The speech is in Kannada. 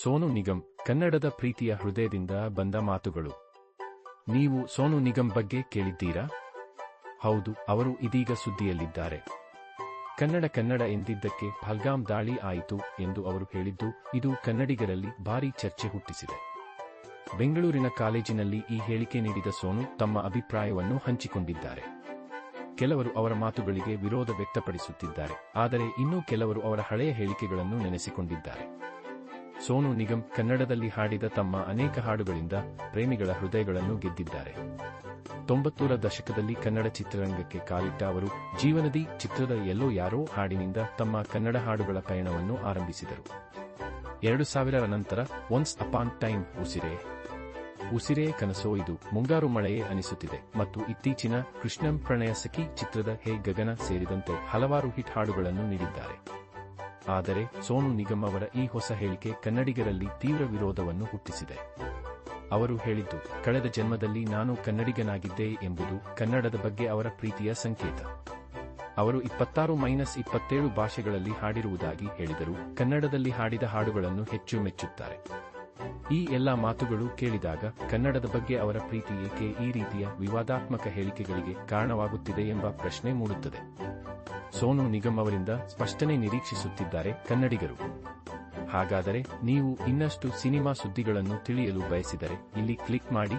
ಸೋನು ನಿಗಮ್ ಕನ್ನಡದ ಪ್ರೀತಿಯ ಹೃದಯದಿಂದ ಬಂದ ಮಾತುಗಳು. ನೀವು ಸೋನು ನಿಗಮ್ ಬಗ್ಗೆ ಕೇಳಿದ್ದೀರಾ? ಹೌದು, ಅವರು ಇದೀಗ ಸುದ್ದಿಯಲ್ಲಿದ್ದಾರೆ. ಕನ್ನಡ ಕನ್ನಡ ಎಂದಿದ್ದಕ್ಕೆ ಪಹಲ್ಗಾಮ್ ದಾಳಿ ಆಯಿತು ಎಂದು ಅವರು ಹೇಳಿದ್ದು, ಇದು ಕನ್ನಡಿಗರಲ್ಲಿ ಭಾರೀ ಚರ್ಚೆ ಹುಟ್ಟಿಸಿದೆ. ಬೆಂಗಳೂರಿನ ಕಾಲೇಜಿನಲ್ಲಿ ಈ ಹೇಳಿಕೆ ನೀಡಿದ ಸೋನು ತಮ್ಮ ಅಭಿಪ್ರಾಯವನ್ನು ಹಂಚಿಕೊಂಡಿದ್ದಾರೆ. ಕೆಲವರು ಅವರ ಮಾತುಗಳಿಗೆ ವಿರೋಧ ವ್ಯಕ್ತಪಡಿಸುತ್ತಿದ್ದಾರೆ, ಆದರೆ ಇನ್ನೂ ಕೆಲವರು ಅವರ ಹಳೆಯ ಹೇಳಿಕೆಗಳನ್ನು ನೆನೆಸಿಕೊಂಡಿದ್ದಾರೆ. ಸೋನು ನಿಗಮ್ ಕನ್ನಡದಲ್ಲಿ ಹಾಡಿದ ತಮ್ಮ ಅನೇಕ ಹಾಡುಗಳಿಂದ ಪ್ರೇಮಿಗಳ ಹೃದಯಗಳನ್ನು ಗೆದ್ದಿದ್ದಾರೆ. ತೊಂಬತ್ತೂರ ದಶಕದಲ್ಲಿ ಕನ್ನಡ ಚಿತ್ರರಂಗಕ್ಕೆ ಕಾಲಿಟ್ಟ ಅವರು ಜೀವನದಿ ಚಿತ್ರದ ಎಲ್ಲೋ ಯಾರೋ ಹಾಡಿನಿಂದ ತಮ್ಮ ಕನ್ನಡ ಹಾಡುಗಳ ಪಯಣವನ್ನು ಆರಂಭಿಸಿದರು. ಎರಡು ಸಾವಿರರ ನಂತರ ಒನ್ಸ್ ಅಪಾನ್ ಟೈಮ್ ಉಸಿರೆ, ಉಸಿರೇ ಕನಸೋ ಇದು ಮುಂಗಾರು ಮಳೆಯೇ ಅನಿಸುತ್ತಿದೆ ಮತ್ತು ಇತ್ತೀಚಿನ ಕೃಷ್ಣಂ ಪ್ರಣಯ ಸಖಿ ಚಿತ್ರದ ಹೇ ಗಗನ ಸೇರಿದಂತೆ ಹಲವಾರು ಹಿಟ್ ಹಾಡುಗಳನ್ನು ನೀಡಿದ್ದಾರೆ. ಆದರೆ ಸೋನು ನಿಗಮ್ ಅವರ ಈ ಹೊಸ ಹೇಳಿಕೆ ಕನ್ನಡಿಗರಲ್ಲಿ ತೀವ್ರ ವಿರೋಧವನ್ನು ಹುಟ್ಟಿಸಿದೆ. ಅವರು ಹೇಳಿದ್ದು, ಕಳೆದ ಜನ್ಮದಲ್ಲಿ ನಾನು ಕನ್ನಡಿಗನಾಗಿದ್ದೆ ಎಂಬುದು ಕನ್ನಡದ ಬಗ್ಗೆ ಅವರ ಪ್ರೀತಿಯ ಸಂಕೇತ. ಅವರು ಇಪ್ಪತ್ತಾರು ಮೈನಸ್ ಇಪ್ಪತ್ತೇಳು ಭಾಷೆಗಳಲ್ಲಿ ಹಾಡಿರುವುದಾಗಿ ಹೇಳಿದರು ಕನ್ನಡದಲ್ಲಿ ಹಾಡಿದ ಹಾಡುಗಳನ್ನು ಹೆಚ್ಚು ಮೆಚ್ಚುತ್ತಾರೆ. ಈ ಎಲ್ಲ ಮಾತುಗಳು ಕೇಳಿದಾಗ ಕನ್ನಡದ ಬಗ್ಗೆ ಅವರ ಪ್ರೀತಿ ಏಕೆ ಈ ರೀತಿಯ ವಿವಾದಾತ್ಮಕ ಹೇಳಿಕೆಗಳಿಗೆ ಕಾರಣವಾಗುತ್ತಿದೆ ಎಂಬ ಪ್ರಶ್ನೆ ಮೂಡುತ್ತದೆ. ಸೋನು ನಿಗಮ್ ಅವರಿಂದ ಸ್ಪಷ್ಟನೆ ನಿರೀಕ್ಷಿಸುತ್ತಿದ್ದಾರೆ ಕನ್ನಡಿಗರು. ಹಾಗಾದರೆ ನೀವು ಇನ್ನಷ್ಟು ಸಿನಿಮಾ ಸುದ್ದಿಗಳನ್ನು ತಿಳಿಯಲು ಬಯಸಿದರೆ ಇಲ್ಲಿ ಕ್ಲಿಕ್ ಮಾಡಿ.